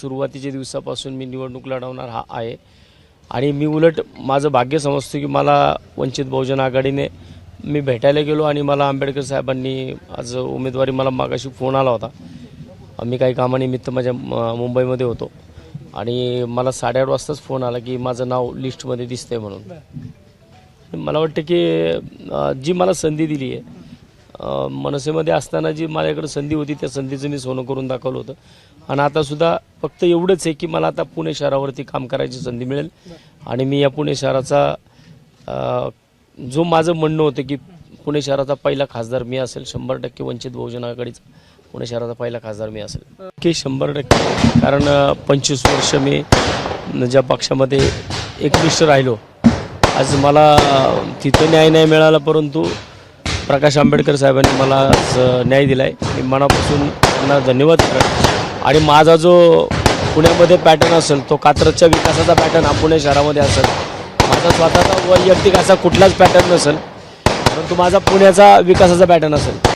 सुरुवातीच्या दिवसापासून मी निवडणूक लढवणार हा आहे. आणि मी उलट माझं भाग्य समजतो की मला वंचित बहुजन आघाडीने मी भेटायला गेलो आणि मला आंबेडकर साहेबांनी आज उमेदवारी मला मागाशी फोन आला होता. मी काही कामानिमित्त माझ्या मुंबईमध्ये होतो. आणि मला साडेआठ वाजताच फोन आला की माझं नाव लिस्टमध्ये दिसतंय म्हणून. मला वाटतं की जी मला संधी दिली आहे मनसेमध्ये असताना जी माझ्याकडे संधी होती त्या संधीचं मी सोनं करून दाखवलं होतं. आणि आतासुद्धा फक्त एवढंच आहे की मला आता पुणे शहरावरती काम करायची संधी मिळेल. आणि मी या पुणे शहराचा जो माझं म्हणणं होतं की पुणे शहराचा पहिला खासदार मी असेल शंभर टक्के वंचित बहुजन आघाडीचा पुणे शहराचा पहिला खासदार मी असेल. की शंभर टक्के कारण पंचवीस वर्ष मी ज्या पक्षामध्ये एकनिष्ठ राहिलो. आज मला तिथं न्याय नाही मिळाला परंतु प्रकाश आंबेडकर साहेबांनी मला न्याय दिला आहे मी मनापासून त्यांना धन्यवाद करत आणि माझा जो पुण्यामध्ये पॅटर्न असेल तो कात्रजच्या विकासाचा पॅटर्न हा पुणे शहरामध्ये असेल. माझा स्वतःचा वैयक्तिक असा कुठलाच पॅटर्न नसेल परंतु माझा पुण्याचा विकासाचा पॅटर्न असेल.